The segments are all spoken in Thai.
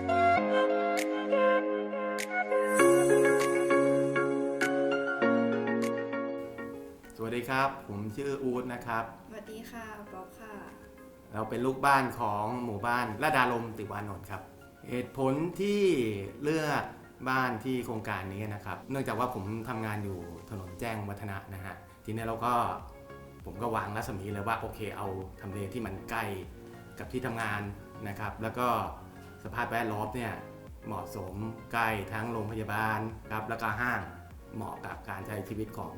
สวัสดีครับ ผมชื่ออูดนะครับ สวัสดีค่ะป๊อปค่ะ เราเป็นลูกบ้านของหมู่บ้านระดาลมติวานนท์ครับ เหตุผลที่เลือกบ้านที่โครงการนี้นะครับ เนื่องจากว่าผมทำงานอยู่ถนนแจ้งวัฒนะนะฮะ ทีนี้เราก็ผมก็วางรัศมีเลยว่าโอเคเอาทำเลที่มันใกล้กับที่ทำงานนะครับ แล้วก็ สภาพแวดล้อมเนี่ยเหมาะสมใกล้ทั้งโรงพยาบาลครับแล้วก็ห้างเหมาะกับการใช้ชีวิตของ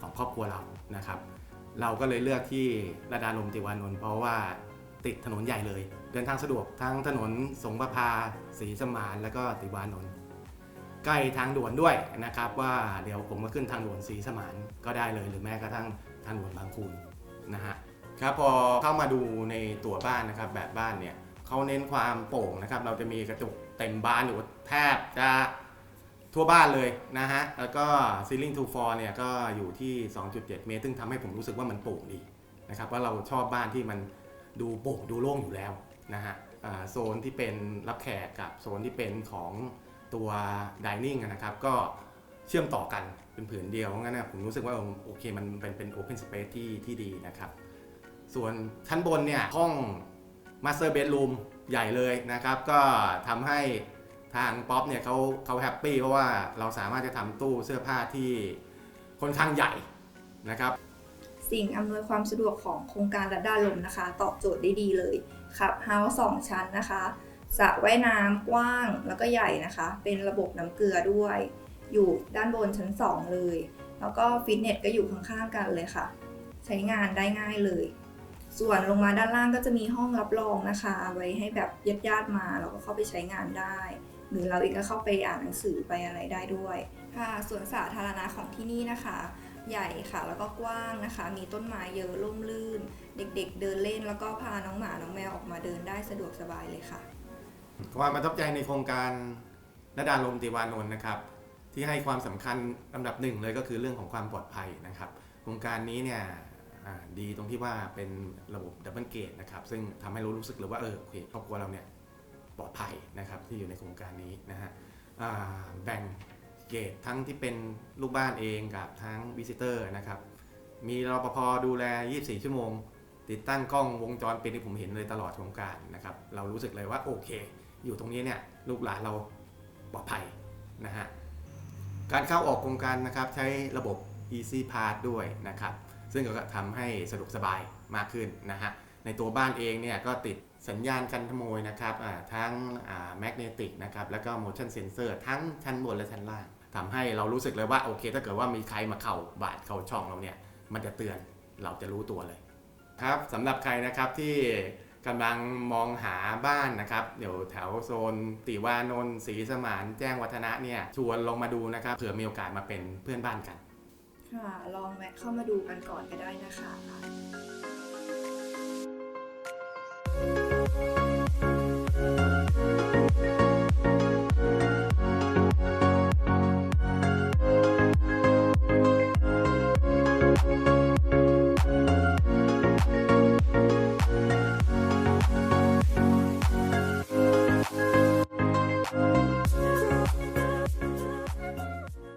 ของครอบครัวเรานะครับ เราก็เลยเลือกที่ระดาลมติวานนท์เพราะว่าติดถนนใหญ่เลย เดินทางสะดวกทั้งถนนสงประพาศรีสมานแล้วก็ติวานนท์ใกล้ทางด่วนด้วยนะครับ ว่าเดี๋ยวผมมาขึ้นทางด่วนศรีสมานก็ได้เลย หรือแม้กระทั่งทางด่วนบางคูนนะฮะครับพอเข้ามาดูในตัวบ้านนะครับแบบบ้านเนี่ย เขาเน้นความโปร่งนะครับ เราจะมีกระจกเต็มบ้านอยู่แทบจะทั่วบ้านเลยนะฮะ แล้วก็ ceiling to floor เนี่ยก็อยู่ที่ 2.7 เมตร ซึ่งทำให้ผมรู้สึกว่ามันโปร่งดีนะครับว่าเราชอบบ้านที่มันดูโปร่งดูโล่งอยู่แล้วนะฮะโซนที่เป็นรับแขกกับโซนที่เป็นของตัว dining อะนะครับก็เชื่อมต่อกันเป็นผืนเดียวเพราะงั้นนะผมรู้สึกว่าโอเคมันเป็นเป็น open space ที่ที่ดีนะครับ ส่วนชั้นบนเนี่ยห้อง master bedroom ใหญ่เลยนะครับ ก็ทำให้ทางป๊อปเนี่ยเขาเขาแฮปปี้เพราะว่าเราสามารถจะทำตู้เสื้อผ้าที่ค่อนข้างใหญ่นะครับ สิ่งอำนวยความสะดวกของโครงการระดานลมนะคะ ตอบโจทย์ได้ดีเลยขับเฮาส์สองชั้นนะคะสระว่ายน้ำกว้างแล้วก็ใหญ่นะคะ เป็นระบบน้ำเกลือด้วย อยู่ด้านบนชั้น 2 เลย แล้วก็ฟิตเนสก็อยู่ข้างๆกันเลยค่ะ ใช้งานได้ง่ายเลย ส่วนลงมาด้านล่างก็จะมีห้องรับรองนะคะ ไว้ให้แบบญาติๆมาเราก็เข้าไปใช้งานได้ หรือเราเองก็เข้าไปอ่านหนังสือไปอะไรได้ด้วยค่ะส่วนสาธารณะของที่นี่นะคะ ใหญ่ค่ะแล้วก็กว้างนะคะ มีต้นไม้เยอะร่มรื่น เด็กๆ เดินเล่นแล้วก็พาน้องหมาน้องแมวออกมาเดินได้สะดวกสบายเลยค่ะ ความประทับใจในโครงการระดาลมติวานนท์นะครับ ที่ให้ความสำคัญลำดับหนึ่งเลยก็คือเรื่องของความปลอดภัยนะครับ โครงการนี้เนี่ย ดีตรงที่ว่าเป็นระบบดับเบิลเกตนะครับซึ่งทำให้รู้รู้สึกเลยว่าเออโอเคครอบครัวเราเนี่ยปลอดภัยนะครับที่อยู่ในโครงการนี้นะฮะแบ่งเกตทั้งที่เป็นลูกบ้านเองกับทั้งวิสิเตอร์นะครับมีรปภดูแล 24 ชั่วโมง ติดตั้งกล้องวงจรปิดที่ผมเห็นเลยตลอดโครงการนะครับเรารู้สึกเลยว่าโอเค อยู่ตรงนี้เนี่ยลูกหลานเราปลอดภัยนะฮะการเข้าออกโครงการนะครับใช้ระบบ Easy Pass ด้วยนะครับ ซึ่งก็ทำให้สะดวกสบายมากขึ้นนะฮะในตัวบ้านเองเนี่ยก็ติดสัญญาณกันขโมยนะครับทั้งแมกเนติกนะครับแล้วก็ motion sensor ทั้งชั้นบนและชั้นล่างทำให้เรารู้สึกเลยว่าโอเค ถ้าเกิดว่ามีใครมาเข้าบาดเข้าช่องเราเนี่ย มันจะเตือนเราจะรู้ตัวเลยครับสำหรับใครนะครับที่กำลังมองหาบ้านนะครับเดี๋ยวแถวโซนติวานนท์ศรีสมานแจ้งวัฒนะเนี่ยชวนลงมาดูนะครับเผื่อมีโอกาสมาเป็นเพื่อนบ้านกัน ค่ะ ลองแวะเข้ามาดูกันก่อนก็ได้นะคะ